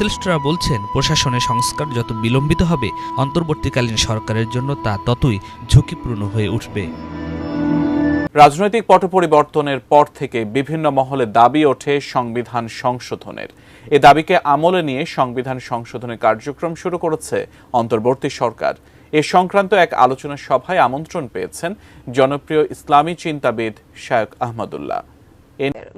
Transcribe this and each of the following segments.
সংশ্লিষ্টরা বলছেন, প্রশাসনের সংস্কার যত বিলম্বিত হবে, অন্তর্বর্তীকালীন সরকারের জন্য তা ততই ঝুঁকিপূর্ণ হয়ে উঠবে। রাজনৈতিক পট পরিবর্তনের পর থেকে বিভিন্ন মহলে দাবি ওঠে সংবিধান সংশোধনের। এ দাবিকে আমলে নিয়ে সংবিধান সংশোধনের কার্যক্রম শুরু করেছে অন্তর্বর্তী সরকার। এ সংক্রান্ত এক আলোচনা সভায় আমন্ত্রণ পেয়েছেন জনপ্রিয় ইসলামী চিন্তাবিদ শায়ক আহমদুল্লাহ।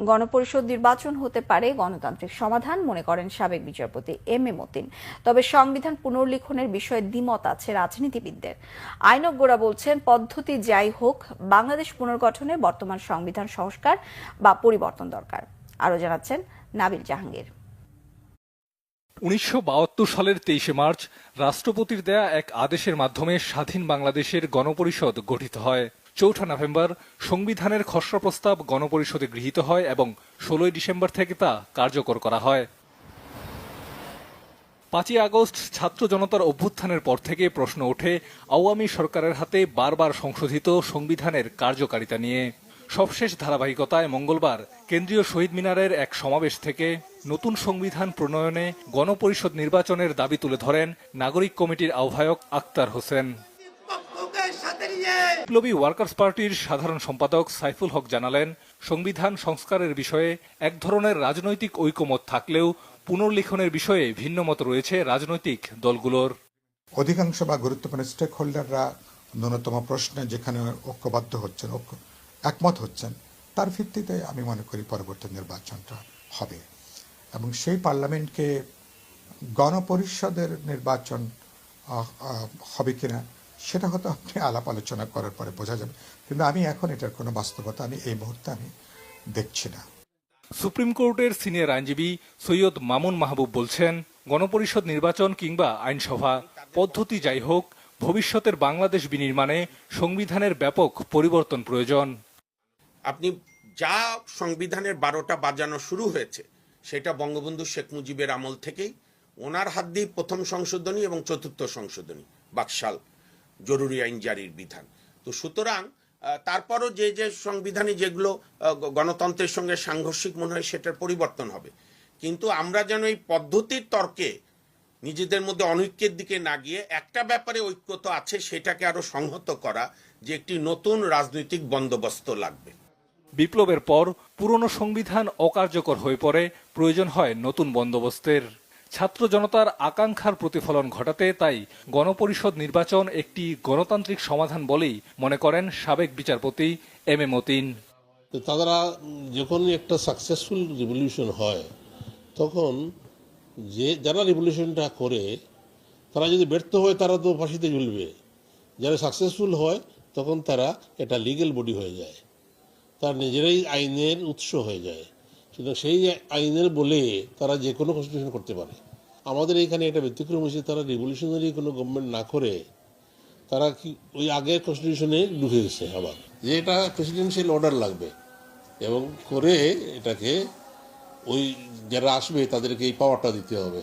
গণপরিষদ নির্বাচন হতে পারে, গণতান্ত্রিক সমাধান, মনে করেন সাবেক বিচারপতি এম এ মতিন। তবে সংবিধান পুনর্লিখনের বিষয়ে দ্বিমত আছে রাজনীতিবিদদের। আইনজ্ঞরা বলছেন, পদ্ধতি যাই হোক, বাংলাদেশ পুনর্গঠনে বর্তমান সংবিধান সংস্কার বা পরিবর্তন দরকার। আরও জানাচ্ছেন নাবিল জাহাঙ্গীর। উনিশশো বাহাত্তর সালের তেইশে মার্চ রাষ্ট্রপতির দেয়া এক আদেশের মাধ্যমে স্বাধীন বাংলাদেশের গণপরিষদ গঠিত হয়। চৌঠা নভেম্বর সংবিধানের খসড়া প্রস্তাব গণপরিষদে গৃহীত হয় এবং ষোলোই ডিসেম্বর থেকে তা কার্যকর করা হয়। পাঁচই আগস্ট ছাত্র জনতার অভ্যুত্থানের পর থেকে প্রশ্ন ওঠে, আওয়ামী সরকারের হাতে বারবার সংশোধিত সংবিধানের কার্যকারিতা নিয়ে। সবশেষ ধারাবাহিকতায় মঙ্গলবার কেন্দ্রীয় শহীদ মিনারের এক সমাবেশ থেকে নতুন সংবিধান প্রণয়নে গণপরিষদ নির্বাচনের দাবি তুলে ধরেন নাগরিক কমিটির আহ্বায়ক আক্তার হোসেন। বিপ্লবী ওয়ার্কার্স পার্টির সাধারণ সম্পাদক সাইফুল হক জানালেন, সংবিধান সংস্কারের বিষয়ে এক ধরনের রাজনৈতিক ঐকমত থাকলেও পুনর্লিখনের বিষয়ে ভিন্ন মত রয়েছে রাজনৈতিক দলগুলোর। অধিকাংশ বা গুরুত্বপূর্ণ স্টেক হোল্ডাররা ন্যূনতম প্রশ্নে যেখানে ঐক্যবদ্ধ হচ্ছেন একমত হচ্ছেন, তার ভিত্তিতে আমি মনে করি পরবর্তী নির্বাচনটা হবে। এবং সেই পার্লামেন্টকে গণপরিষদের নির্বাচন হবে কিনা সেটা হয়তো আপনি আলাপ আলোচনা করার পরে বোঝা যাবে। কিন্তু আমি এখন এটার কোনো বাস্তবতা আমি এই মুহূর্তে আমি দেখছি না। সুপ্রিম কোর্টের সিনিয়র আইনজীবী সৈয়দ মামুন মাহবুব বলছেন গণপরিষদ নির্বাচন কিংবা আইনসভা পদ্ধতি যাই হোক ভবিষ্যতের বাংলাদেশ বিনির্মাণে সংবিধানের ব্যাপক পরিবর্তন প্রয়োজন। আপনি যা সংবিধানের বারোটা বাজানো শুরু হয়েছে সেটা বঙ্গবন্ধু শেখ মুজিবের আমল থেকেই ওনার হাত দিয়ে প্রথম সংশোধনী এবং চতুর্থ সংশোধনী বাকশাল। জরুরি আইন জারির বিধান। তো সুতরাং তারপরও যে যে সংবিধানে যেগুলো গণতন্ত্রের সঙ্গে সাংঘর্ষিক মনে হয় সেটার পরিবর্তন হবে। কিন্তু আমরা যেন এই পদ্ধতির তর্কে নিজেদের মধ্যে অনৈক্যের দিকে না গিয়ে একটা ব্যাপারে ঐক্য তো আছে সেটাকে আরও সংহত করা যে একটি নতুন রাজনৈতিক বন্দোবস্ত লাগবে। বিপ্লবের পর পুরনো সংবিধান অকার্যকর হয়ে পড়ে, প্রয়োজন হয় নতুন বন্দোবস্তের। ছাত্র জনতার আকাঙ্ক্ষার প্রতিফলন ঘটাতে তাই গণপরিষদ নির্বাচন একটি গণতান্ত্রিক সমাধান বলেই মনে করেন সাবেক বিচারপতি এম এ মতিন। তারা উম, যখনই একটা সাকসেসফুল রিভলিউশন হয় তখন যে যারা রিভলিউশনটা করে তারা যদি ব্যর্থ হয় তারা তো ফাঁসিতে ঝুলবে। যারা সাকসেসফুল হয় তখন তারা এটা লিগেল বডি হয়ে যায়। তার নিজেরাই আইনের উৎস হয়ে যায়। সুতরাং সেই আইনের বলে তারা যে কোনো কনস্টিটিউশন করতে পারে। আমাদের এখানে এটা ব্যতিক্রম হয়েছে তারা রিভলিউশনারি কোনো গভর্নমেন্ট না করে তারা কি ওই আগের কনস্টিটিউশনে ঢুকে গেছে আবার। যে এটা প্রেসিডেন্সিয়াল অর্ডার লাগবে এবং করে এটাকে ওই যারা আসবে তাদেরকে এই পাওয়ারটা দিতে হবে।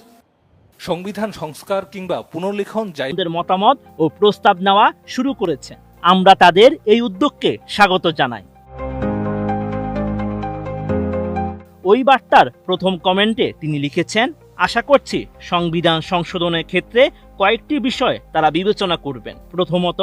সংবিধান সংস্কার কিংবা পুনর্লিখন যাই তাদের মতামত ও প্রস্তাব নেওয়া শুরু করেছে। আমরা তাদের এই উদ্যোগকে স্বাগত জানাই। ওই বার্তার প্রথম কমেন্টে তিনি লিখেছেন, আশা করছি সংবিধান সংশোধনের ক্ষেত্রে কয়েকটি বিষয় তারা বিবেচনা করবেন। প্রথমত,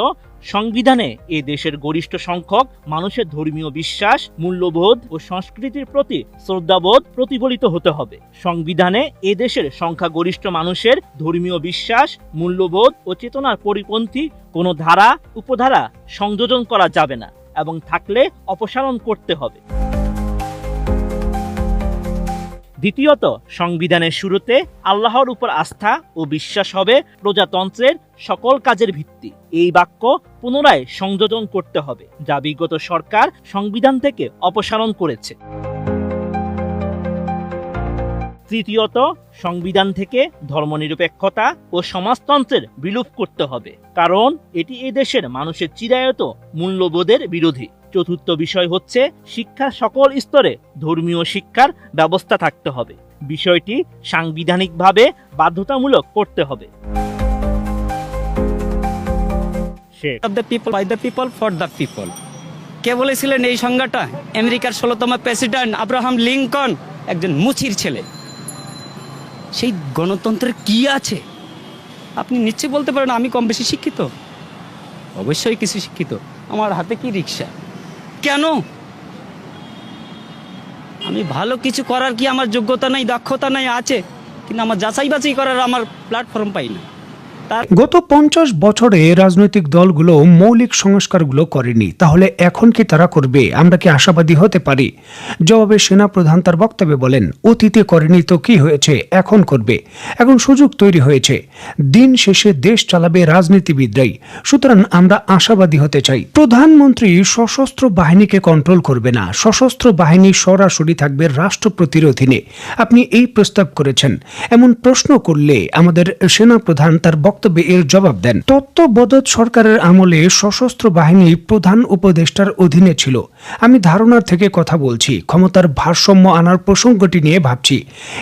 সংবিধানে এ দেশের গরিষ্ঠ সংখ্যক, মানুষের ধর্মীয় বিশ্বাস, মূল্যবোধ ও সংস্কৃতির প্রতি শ্রদ্ধাবোধ প্রতিফলিত হতে হবে। সংবিধানে এ দেশের সংখ্যাগরিষ্ঠ মানুষের ধর্মীয় বিশ্বাস, মূল্যবোধ ও চেতনার পরিপন্থী কোনো ধারা, উপধারা সংযোজন করা যাবে না এবং থাকলে অপসারণ করতে হবে। দ্বিতীয়ত, সংবিধানের শুরুতে আল্লাহর উপর আস্থা ও বিশ্বাস হবে প্রজাতন্ত্রের সকল কাজের ভিত্তি। এই বাক্য পুনরায় সংযোজন করতে হবে, যা বিগত সরকার সংবিধান থেকে অপসারণ করেছে। তৃতীয়ত সংবিধান থেকে ধর্মনিরপেক্ষতা ও সমাজতন্ত্রের বিলোপ করতে হবে। কারণ এটি এদেশের মানুষের চিরায়ত মূল্যবোধের বিরোধী। চতুর্থ বিষয় হচ্ছে শিক্ষার সকল স্তরে ধর্মীয় শিক্ষার ব্যবস্থা থাকতে হবে। বিষয়টি সাংবিধানিকভাবে বাধ্যতামূলক করতে হবে। Of the people people for the people কে বলেছিলেন এই সংজ্ঞাটা? আমেরিকার ষোলোতম প্রেসিডেন্ট আব্রাহাম লিঙ্কন একজন মুচির ছেলে। সেই গণতন্ত্রের কি আছে? আপনি নিশ্চয়ই বলতে পারেন আমি কম বেশি শিক্ষিত? অবশ্যই কিছু শিক্ষিত। আমার হাতে কি রিক্সা? কেন? আমি ভালো কিছু করার কি আমার যোগ্যতা নাই, দক্ষতা নাই, আছে। কিন্তু আমার যাচাই বাছাই করার আমার প্ল্যাটফর্ম পাই না। গত পঞ্চাশ বছরে রাজনৈতিক দলগুলো মৌলিক সংস্কারগুলো করেনি, তাহলে এখন কি তারা করবে? আমরা কি আশাবাদী হতে পারি? জবাবে সেনাপ্রধান তার বক্তব্যে বলেন, অতীতে করেনি তো কি হয়েছে? এখন করবে। এখন সুযোগ তৈরি হয়েছে। দিন শেষে দেশ চালাবে রাজনীতিবিদরাই। সুতরাং আমরা আশাবাদী হতে চাই। প্রধানমন্ত্রী সশস্ত্র বাহিনীকে কন্ট্রোল করবে না। সশস্ত্র বাহিনী সরাসরি থাকবে রাষ্ট্রপতির অধীনে আপনি এই প্রস্তাব করেছেন। এমন প্রশ্ন করলে আমাদের সেনাপ্রধান তার বক্তব্যে এর জবাব দেন। তত্ত্ববদত সরকারের আমলে সশস্ত্র বাহিনী প্রধান উপদেষ্টার অধীনে ছিল। আমি ধারণার থেকে কথা বলছি, ক্ষমতার ভারসাম্য আনার প্রসঙ্গটি নিয়ে ভাবছি।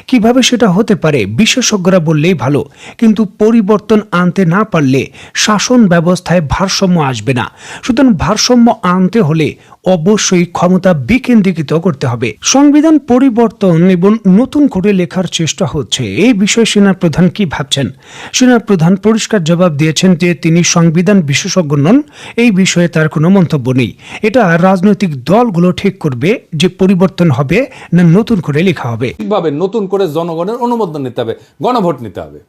কীভাবে সেটা হতে পারে, বিশেষজ্ঞরা বললেই ভালো, কিন্তু পরিবর্তন আনতে না পারলে শাসন ব্যবস্থায় ভারসাম্য আসবে না। সুতরাং ভারসাম্য আনতে হলে অবশ্যই ক্ষমতা বিকেন্দ্রীকৃত করতে হবে। সংবিধান পরিবর্তন এবং নতুন করে লেখার চেষ্টা হচ্ছে। এই বিষয়ে সেনাপ্রধান কি ভাবছেন? সেনাপ্রধান পরিষ্কার জবাব দিয়েছেন যে তিনি সংবিধান বিশেষজ্ঞ নন, এই বিষয়ে তার কোনো মন্তব্য নেই। এটা রাজনৈতিক দলগুলো ঠিক করবে যে পরিবর্তন হবে না নতুন করে লেখা হবে। ঠিকভাবে নতুন করে জনগণের অনুমোদন নিতে হবে, গণভোট নিতে হবে।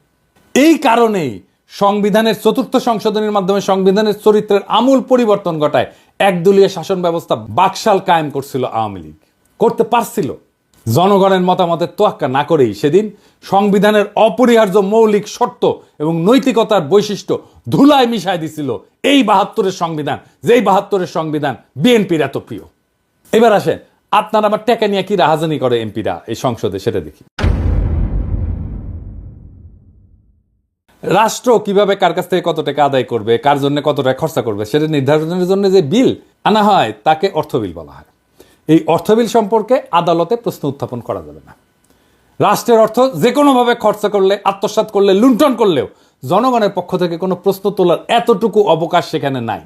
এই কারণেই সংবিধানের চতুর্থ সংশোধনের মাধ্যমে সংবিধানের চরিত্রের আমূল পরিবর্তন ঘটায় একদলীয় শাসন ব্যবস্থা বাকশাল কায়েম করছিল আওয়ামী লীগ। করতে পারছিল। জনগণের মতামতের তোয়াক্কা না করেই সেদিন সংবিধানের অপরিহার্য মৌলিক শর্ত এবং নৈতিকতার বৈশিষ্ট্য ধুলায় মিশায় দিছিল এই বাহাত্তরের সংবিধান, যেই বাহাত্তরের সংবিধান বিএনপির এত প্রিয়। এবার আসেন, আপনার আবার টেকা নিয়ে কি রাহাজানি করে এমপিরা এই সংসদে, সেটা দেখি। রাষ্ট্র কীভাবে কার কাছ থেকে কত টাকা আদায় করবে, কার জন্য কত টাকা খরচা করবে, সেটা নির্ধারণের জন্য যে বিল আনা হয়, তাকে অর্থ বিল বলা হয়। এই অর্থ বিল সম্পর্কে আদালতে প্রশ্ন উত্থাপন করা যাবে না। রাষ্ট্রের অর্থ যে কোনোভাবে খরচা করলে, আত্মসাৎ করলে, লুণ্ঠন করলেও জনগণের পক্ষ থেকে কোনো প্রশ্ন তোলার এতটুকু অবকাশ সেখানে নাই।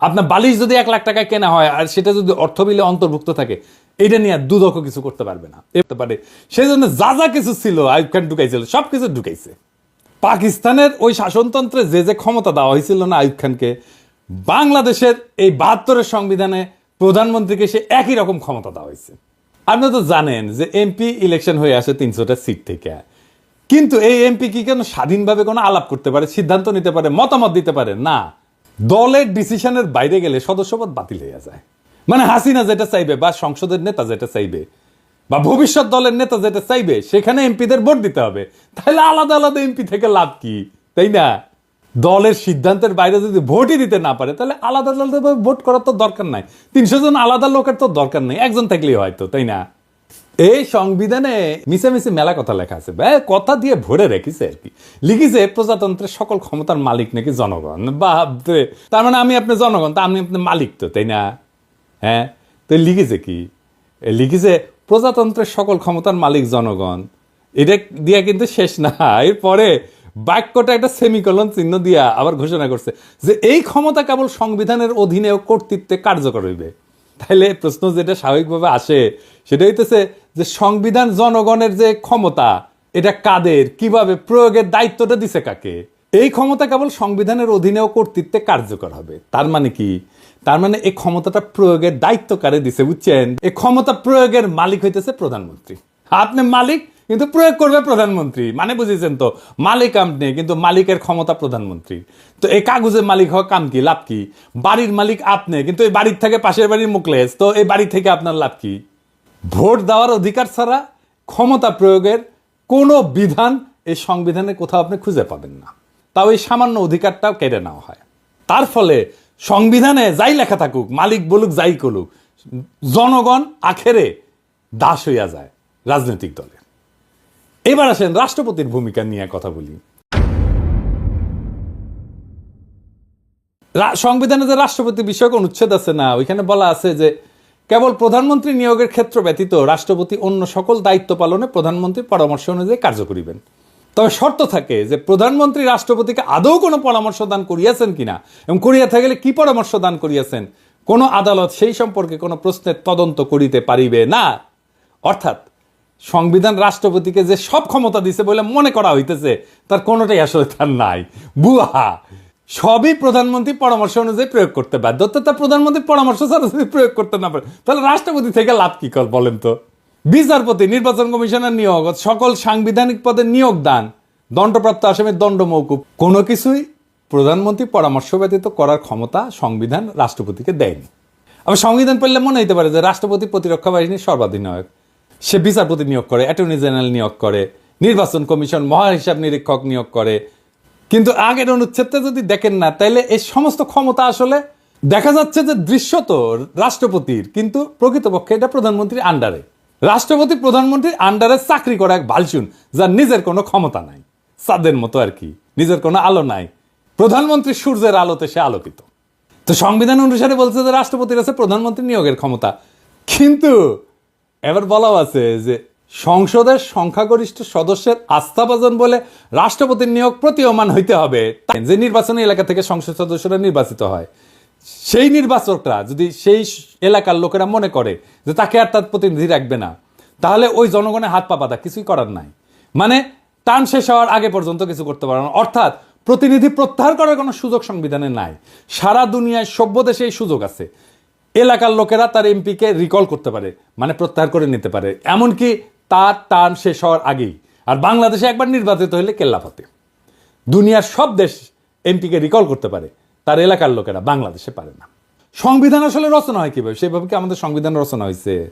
আপনার বালিশ যদি এক লাখ টাকায় কেনা হয় আর সেটা যদি অর্থ বিলে অন্তর্ভুক্ত থাকে, এটা নিয়ে দুদক কিছু করতে পারবে না। করতে পারে সেই জন্য যা যা কিছু ছিল আইব খান ঢুকাইছিল সব কিছু ঢুকাইছে। পাকিস্তানের ওই শাসনতন্ত্রে যে যে ক্ষমতা দেওয়া হয়েছিল না আইব খানকে, বাংলাদেশের এই বাহাত্তরের সংবিধানে প্রধানমন্ত্রীকে সে একই রকম ক্ষমতা দেওয়া হয়েছে। আপনি তো জানেন যে এমপি ইলেকশন হয়ে আসে তিনশোটা সিট থেকে। কিন্তু এই এমপি কি কেন স্বাধীনভাবে কোনো আলাপ করতে পারে, সিদ্ধান্ত নিতে পারে, মতামত দিতে পারে? না। দলের ডিসিশনের বাইরে গেলে সদস্যপদ বাতিল হয়ে যায়। মানে হাসিনা যেটা চাইবে বা সংসদের নেতা যেটা চাইবে বা ভবিষ্যৎ দলের নেতা যেটা চাইবে, সেখানে এমপিদের ভোট দিতে হবে। তাহলে আলাদা আলাদা এমপি থেকে লাভ কি? তাই না? দলের সিদ্ধান্তের বাইরে যদি ভোটই দিতে না পারে, তাহলে আলাদা আলাদা ভোট করার তো দরকার নাই। তিনশো জন আলাদা লোকের তো দরকার নেই, একজন থাকলেই হয়তো, তাই না? এই সংবিধানে মিশামিশি মেলা কথা লেখা আছে কথা দিয়ে ভরে রেখেছে আর কি। লিখেছে, প্রজাতন্ত্রের সকল ক্ষমতার মালিক নাকি জনগণ? বাপরে তার মানে আমি আপনি জনগণ, তা আমি আপনি মালিক তো, তাই না? হ্যাঁ? তো লিখেছে কি? লিখেছে, প্রজাতন্ত্রের সকল ক্ষমতার মালিক জনগণ। এটা দিয়া কিন্তু শেষ না, এরপরে বাক্যটা একটা সেমিকলন চিহ্ন দিয়া আবার ঘোষণা করছে যে এই ক্ষমতা কেবল সংবিধানের অধীনে ও কর্তৃত্বে কার্যকর হইবে। তাহলে প্রশ্ন যেটা স্বাভাবিকভাবে আসে, সেটা হইতেছে যে সংবিধান জনগণের যে ক্ষমতা, এটা কাদের, কীভাবে, প্রয়োগের দায়িত্বটা দিছে কাকে? এই ক্ষমতা কেবল সংবিধানের অধীনে ও কর্তৃত্বে কার্যকর হবে। তার মানে কি? তার মানে এই ক্ষমতাটা প্রয়োগের দায়িত্ব কারে দিছে, বুঝছেন? এই ক্ষমতা প্রয়োগের মালিক হইতেছে প্রধানমন্ত্রী। আপনি মালিক কিন্তু প্রয়োগ করবে প্রধানমন্ত্রী। মানে বুঝেছেন তো, মালিক আপনি কিন্তু মালিকের ক্ষমতা প্রধানমন্ত্রী তো এই কাগজের মালিক হওয়া কাম কি? লাভ কি? বাড়ির মালিক আপনি কিন্তু এই বাড়ির থেকে পাশের বাড়ির মুকলেস তো এই বাড়ি থেকে আপনার লাভ কি? ভোট দেওয়ার অধিকার ছাড়া ক্ষমতা প্রয়োগের কোনো বিধান এই সংবিধানে কোথাও আপনি খুঁজে পাবেন না। তাও এই সামান্য অধিকারটাও কেড়ে নেওয়া হয়। তার ফলে সংবিধানে যাই লেখা থাকুক, মালিক বলুক, যাই করুক, জনগণ আখেরে দাস হইয়া যায় রাজনৈতিক দলের এবার আসেন রাষ্ট্রপতির ভূমিকা নিয়ে কথা বলি। সংবিধানে যে রাষ্ট্রপতি বিষয়ক অনুচ্ছেদ আছে না, ওইখানে বলা আছে যে কেবল প্রধানমন্ত্রী নিয়োগের ক্ষেত্র ব্যতীত রাষ্ট্রপতি অন্য সকল দায়িত্ব পালনে প্রধানমন্ত্রীর পরামর্শ অনুযায়ী কার্য করিবেন। তবে শর্ত থাকে যে প্রধানমন্ত্রী রাষ্ট্রপতিকে আদৌ কোনো পরামর্শ দান করিয়াছেন কিনা এবং করিয়া থাকলে কি পরামর্শ দান করিয়াছেন, কোনো আদালত সেই সম্পর্কে কোনো প্রশ্নের তদন্ত করিতে পারিবে না। অর্থাৎ সংবিধান রাষ্ট্রপতিকে যে সব ক্ষমতা দিছে বলে মনে করা হইতেছে, তার কোনোটাই আসলে তার নাই। বুহা সবই প্রধানমন্ত্রী পরামর্শ অনুযায়ী প্রয়োগ করতে বাধ্য। তো তার প্রধানমন্ত্রী পরামর্শ ছাড়া যদি প্রয়োগ করতে না পারে, তাহলে রাষ্ট্রপতি থেকে লাভ কি কর বলেন তো? বিচারপতি, নির্বাচন কমিশনের নিয়োগ সকল সাংবিধানিক পদে নিয়োগ দান। দণ্ডপ্রাপ্ত আসামের দণ্ড মৌকুব। কোনো কিছুই প্রধানমন্ত্রী পরামর্শ ব্যতীত করার ক্ষমতা সংবিধান রাষ্ট্রপতিকে দেয়নি। আবার সংবিধান পড়লে মনে হইতে পারে যে রাষ্ট্রপতি প্রতিরক্ষা বাহিনীর সর্বাধিনায়ক। সে বিচারপতি নিয়োগ করে, অ্যাটর্নি জেনারেল নিয়োগ করে, নির্বাচন কমিশন মহা হিসাব নিরীক্ষক নিয়োগ করে। কিন্তু আগের অনুচ্ছেদটা যদি দেখেন না, তাইলে এই সমস্ত ক্ষমতা আসলে দেখা যাচ্ছে যে দৃশ্যত রাষ্ট্রপতির, কিন্তু প্রকৃতপক্ষে এটা প্রধানমন্ত্রীর আন্ডারে। রাষ্ট্রপতি প্রধানমন্ত্রীর আন্ডারে চাকরি করা এক ভালসুন যার নিজের কোনো ক্ষমতা নাই, সাদের মতো আর কি, নিজের কোনো আলো নাই। প্রধানমন্ত্রী সূর্যের আলোতে সে আলোকিত। তো সংবিধান অনুসারে বলছে যে রাষ্ট্রপতির আছে প্রধানমন্ত্রী নিয়োগের ক্ষমতা। কিন্তু এবার বলাও আছে যে সংসদের সংখ্যাগরিষ্ঠ সদস্যের আস্থাভাজন বলে রাষ্ট্রপতির নিয়োগ প্রতীয়মান হইতে হবে। যে নির্বাচনী এলাকা থেকে সংসদ সদস্যরা নির্বাচিত হয়, সেই নির্বাচকরা যদি সেই এলাকার লোকেরা মনে করে যে তাকে আর তার প্রতিনিধি রাখবে না, তাহলে ওই জনগণের হাত পা পাতা কিছুই করার নাই। মানে টান শেষ হওয়ার আগে পর্যন্ত কিছু করতে পারে না। অর্থাৎ প্রতিনিধি প্রত্যাহার করার কোনো সুযোগ সংবিধানে নাই। সারা দুনিয়ায় সভ্য দেশে এই সুযোগ আছে। এলাকার লোকেরা তার এমপিকে রিকল করতে পারে মানে প্রত্যাহার করে নিতে পারে। এমনকি তার টার্ম শেষ হওয়ার আগেই। আর বাংলাদেশে একবার নির্বাচিত হলে কেল্লাফাতে দুনিয়ার সব দেশ এমপিকে রিকল করতে পারে। তার এলাকার লোকেরা বাংলাদেশে পারে না। সংবিধান আসলে রচনা হয় কীভাবে? সেভাবে কি আমাদের সংবিধান রচনা হয়েছে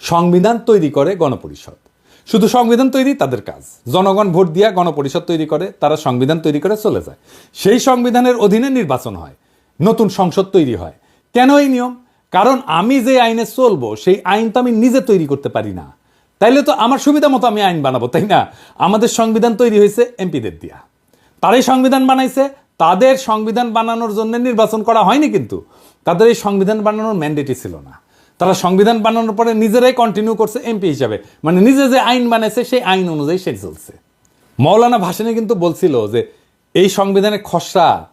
সংবিধান তৈরি করে গণপরিষদ। শুধু সংবিধান তৈরি তাদের কাজ। জনগণ ভোট দিয়া গণপরিষদ তৈরি করে, তারা সংবিধান তৈরি করে চলে যায়। সেই সংবিধানের অধীনে নির্বাচন হয়। নতুন সংসদ তৈরি হয়। কেন এই নিয়ম? কারণ আমি যে আইনে চলবো, সেই আইন তো আমি নিজে তৈরি করতে পারি না। তাইলে তো আমার সুবিধা মতো আমি আইন বানাবো, তাই না? আমাদের সংবিধান তৈরি হয়েছে এমপিদের দিয়া। তারাই সংবিধান বানাইছে, তাদের সংবিধান বানানোর জন্য নির্বাচন করা হয়নি কিন্তু। তাদের এই সংবিধান বানানোর ম্যান্ডেটই ছিল না। তারা সংবিধান বানানোর পরে নিজেরাই কন্টিনিউ করছে এমপি হিসাবে। মানে নিজে যে আইন বানাইছে, সেই আইন অনুযায়ী সে চলছে। মৌলানা ভাসানী কিন্তু বলছিল যে, এই সংবিধানের খসড়া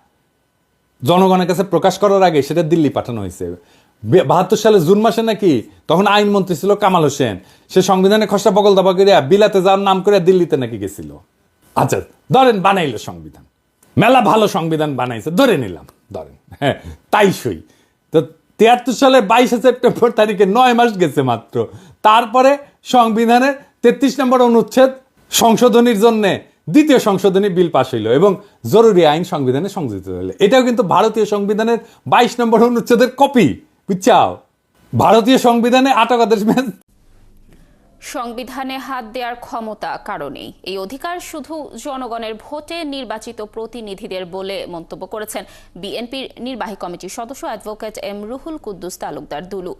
জনগণের কাছে প্রকাশ করার আগে সেটা দিল্লি পাঠানো হয়েছে। বাহাত্তর সালে জুন মাসে নাকি তখন আইনমন্ত্রী ছিল কামাল হোসেন। সে সংবিধানে খসড়া বগল দাবা করিয়া বিলাতে যাওয়ার নাম করে দিল্লিতে নাকি গেছিল। আচ্ছা ধরেন বানাইলো সংবিধান। মেলা ভালো সংবিধান বানাইছে, ধরে নিলাম, ধরেন। হ্যাঁ তাই সই। তো তিয়াত্তর সালে বাইশে সেপ্টেম্বর তারিখে নয় মাস গেছে মাত্র। তারপরে সংবিধানের তেত্রিশ নম্বর অনুচ্ছেদ সংশোধনীর জন্য দ্বিতীয় সংশোধনী বিল পাশ হইল এবং জরুরি আইন সংবিধানে সংযোজিত হইল। এটাও কিন্তু ভারতীয় সংবিধানের বাইশ নম্বর অনুচ্ছেদের কপি। বুঝছাও ভারতীয় সংবিধানে আটক আদেশ সংবিধানে হাত দেওয়ার ক্ষমতা কারণেই। এই অধিকার শুধু জনগণের ভোটে নির্বাচিত প্রতিনিধিদের বলে মন্তব্য করেছেন বিএনপির নির্বাহী কমিটির সদস্য অ্যাডভোকেট এম রুহুল কুদ্দুস তালুকদার দুলু।